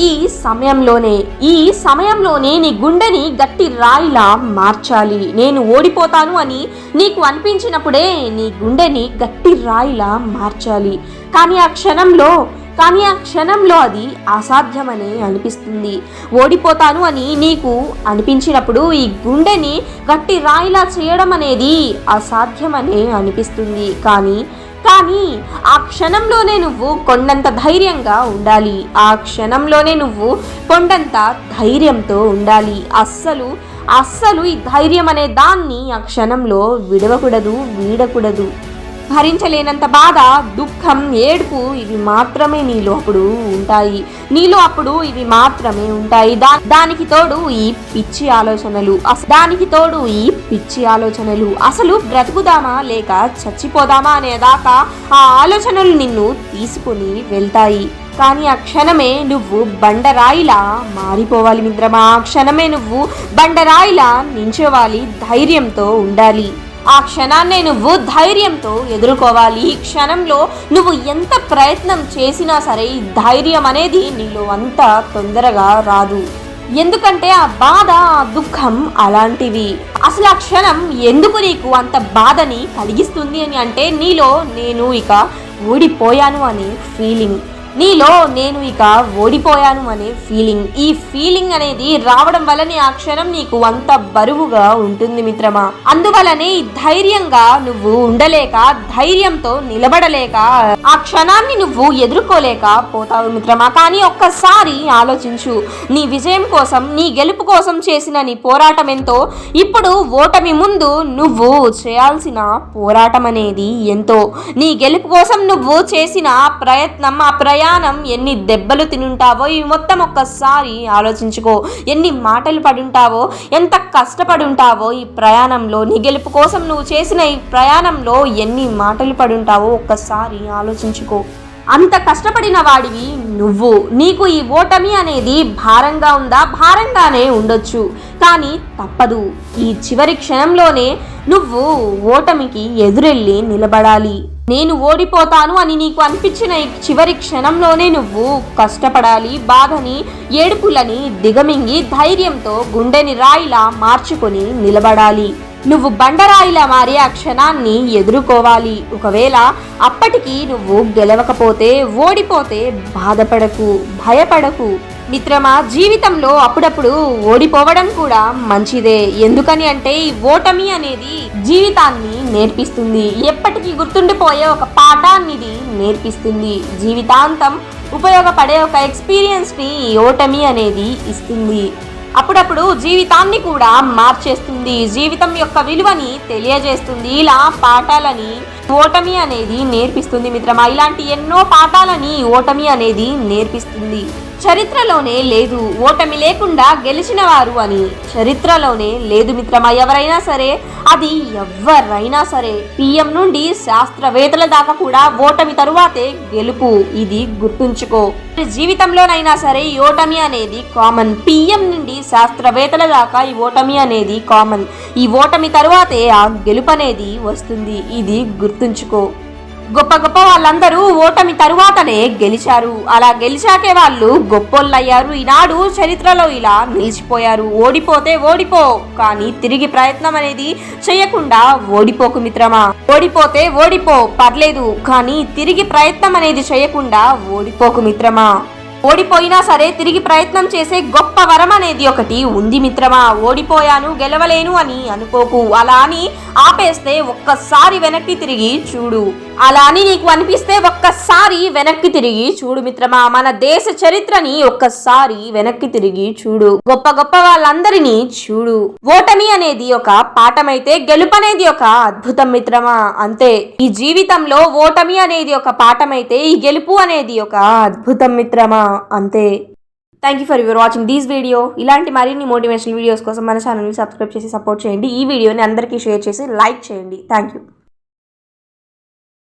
ఈ సమయంలోనే ఈ సమయంలోనే నీ గుండెని గట్టి రాయిలా మార్చాలి. నేను ఓడిపోతాను అని నీకు అనిపించినప్పుడే నీ గుండెని గట్టి రాయిలా మార్చాలి. కానీ ఆ క్షణంలో కానీ ఆ క్షణంలో అది అసాధ్యమని అనిపిస్తుంది. ఓడిపోతాను అని నీకు అనిపించినప్పుడు ఈ గుండెని గట్టి రాయిలా చేయడం అనేది అసాధ్యమని అనిపిస్తుంది. కానీ కానీ ఆ క్షణంలోనే నువ్వు కొండంత ధైర్యంగా ఉండాలి. ఆ క్షణంలోనే నువ్వు కొండంత ధైర్యంతో ఉండాలి. అస్సలు అస్సలు ఈ ధైర్యం అనే దాన్ని ఆ క్షణంలో విడవకూడదు వీడకూడదు. భరించలేనంత బాధ దుఃఖం ఏడుపు ఇవి మాత్రమే నీలో అప్పుడు ఉంటాయి. నీలో అప్పుడు ఇవి మాత్రమే ఉంటాయి. దా దానికి తోడు ఈ పిచ్చి ఆలోచనలు. దానికి తోడు ఈ పిచ్చి ఆలోచనలు. అసలు బ్రతుకుదామా లేక చచ్చిపోదామా అనేదాకా ఆ ఆలోచనలు నిన్ను తీసుకుని వెళ్తాయి. కానీ ఆ క్షణమే నువ్వు బండరాయిలా మారిపోవాలి మిత్రమా. ఆ క్షణమే నువ్వు బండరాయిలా నించోవాలి ధైర్యంతో ఉండాలి. ఆ క్షణాన్నే నువ్వు ధైర్యంతో ఎదుర్కోవాలి. ఈ క్షణంలో నువ్వు ఎంత ప్రయత్నం చేసినా సరే ఈ ధైర్యం అనేది నీలో అంత తొందరగా రాదు. ఎందుకంటే ఆ బాధ ఆ దుఃఖం అలాంటివి. అసలు ఆ క్షణం ఎందుకు నీకు అంత బాధని కలిగిస్తుంది అని అంటే నీలో నేను ఇక ఓడిపోయాను అనే ఫీలింగ్ నీలో నేను ఇక ఓడిపోయాను అనే ఫీలింగ్ ఈ ఫీలింగ్ అనేది రావడం వల్లనే ఆ క్షణం నీకు అంత బరువుగా ఉంటుంది మిత్రమా. అందువలనే ధైర్యంగా నువ్వు ఉండలేక ధైర్యంతో నిలబడలేక ఆ క్షణాన్ని నువ్వు ఎదుర్కోలేక పోతావు మిత్రమా. కానీ ఒక్కసారి ఆలోచించు నీ విజయం కోసం నీ గెలుపు కోసం చేసిన నీ పోరాటం ఎంతో ఇప్పుడు ఓటమి ముందు నువ్వు చేయాల్సిన పోరాటం అనేది ఎంతో. నీ గెలుపు కోసం నువ్వు చేసిన ప్రయత్నం ఆ ప్రయత్నం ప్రయాణం ఎన్ని దెబ్బలు తినుంటావో ఇవి మొత్తం ఒక్కసారి ఆలోచించుకో. ఎన్ని మాటలు పడుంటావో ఎంత కష్టపడి ఉంటావో ఈ ప్రయాణంలో నీ గెలుపు కోసం నువ్వు చేసిన ఈ ప్రయాణంలో ఎన్ని మాటలు పడుంటావో ఒక్కసారి ఆలోచించుకో. అంత కష్టపడిన వాడివి నువ్వు. నీకు ఈ ఓటమి అనేది భారంగా ఉందా? భారంగానే ఉండొచ్చు. కానీ తప్పదు. ఈ చివరి క్షణంలోనే నువ్వు ఓటమికి ఎదురెళ్ళి నిలబడాలి. నేను ఓడిపోతాను అని నీకు అనిపించిన ఈ చివరి క్షణంలోనే నువ్వు కష్టపడాలి బాధని ఏడుపులని దిగమింగి ధైర్యంతో గుండెని రాయిలా మార్చుకొని నిలబడాలి. నువ్వు బండరాయిలా మారి ఆ క్షణాన్ని ఎదుర్కోవాలి. ఒకవేళ అప్పటికి నువ్వు గెలవకపోతే ఓడిపోతే బాధపడకు భయపడకు. మిత్రమా జీవితంలో అప్పుడప్పుడు ఓడిపోవడం కూడా మంచిదే. ఎందుకని అంటే ఈ ఓటమి అనేది జీవితాన్ని నేర్పిస్తుంది. ఎప్పటికీ గుర్తుండిపోయే ఒక పాఠాన్ని ఇది నేర్పిస్తుంది. జీవితాంతం ఉపయోగపడే ఒక ఎక్స్పీరియన్స్ని ఈ ఓటమి అనేది ఇస్తుంది. అప్పుడప్పుడు జీవితాన్ని కూడా మార్చేస్తుంది. జీవితం యొక్క విలువని తెలియజేస్తుంది. ఇలా పాఠాలని ఓటమి అనేది నేర్పిస్తుంది మిత్రమా. ఇలాంటి ఎన్నో పాఠాలని ఓటమి అనేది నేర్పిస్తుంది. చరిత్రలోనే లేదు ఓటమి లేకుండా గెలిచిన వారు అని. చరిత్రలోనే లేదు మిత్రమా ఎవరైనా సరే అది ఎవరైనా సరే. పిఎం నుండి శాస్త్రవేత్తల దాకా కూడా ఓటమి తరువాతే గెలుపు. ఇది గుర్తుంచుకో. జీవితంలోనైనా సరే ఈ ఓటమి అనేది కామన్ పిఎం నుండి శాస్త్రవేత్తల దాకా ఈ ఓటమి అనేది కామన్ ఈ ఓటమి తరువాతే ఆ గెలుపు అనేది వస్తుంది. ఇది గుర్తుంచుకో. గొప్ప గొప్ప వాళ్ళందరూ ఓటమి తరువాతనే గెలిచారు. అలా గెలిచాకే వాళ్ళు గొప్పోళ్ళయ్యారు. ఈనాడు చరిత్రలో ఇలా నిలిచిపోయారు. ఓడిపోతే ఓడిపో కానీ తిరిగి ప్రయత్నం అనేది చేయకుండా ఓడిపోకు మిత్రమా? ఓడిపోతే ఓడిపో పర్లేదు కానీ తిరిగి ప్రయత్నం అనేది చేయకుండా ఓడిపోకు మిత్రమా? ఓడిపోయినా సరే తిరిగి ప్రయత్నం చేసే గొప్ప వరం అనేది ఒకటి ఉంది మిత్రమా. ఓడిపోయాను గెలవలేను అని అనుకోకు. అలా అని ఆపేస్తే ఒక్కసారి వెనక్కి తిరిగి చూడు. అలా అని నీకు అనిపిస్తే ఒక్కసారి వెనక్కి తిరిగి చూడు మిత్రమా మన దేశ చరిత్రని ఒక్కసారి వెనక్కి తిరిగి చూడు. గొప్ప గొప్ప వాళ్ళందరినీ చూడు. ఓటమి అనేది ఒక పాఠమైతే గెలుపు అనేది ఒక అద్భుతం మిత్రమా అంతే. ఈ జీవితంలో ఓటమి అనేది ఒక పాఠమైతే ఈ గెలుపు అనేది ఒక అద్భుతం మిత్రమా అంతే. Thank you for your watching these video ఇలాంటి మరిన్ని మోటివేషనల్ వీడియోస్ కోసం మన ఛానల్ని సబ్స్క్రైబ్ చేసి సపోర్ట్ చేయండి. ఈ వీడియోని అందరికీ షేర్ చేసి లైక్ చేయండి. Thank you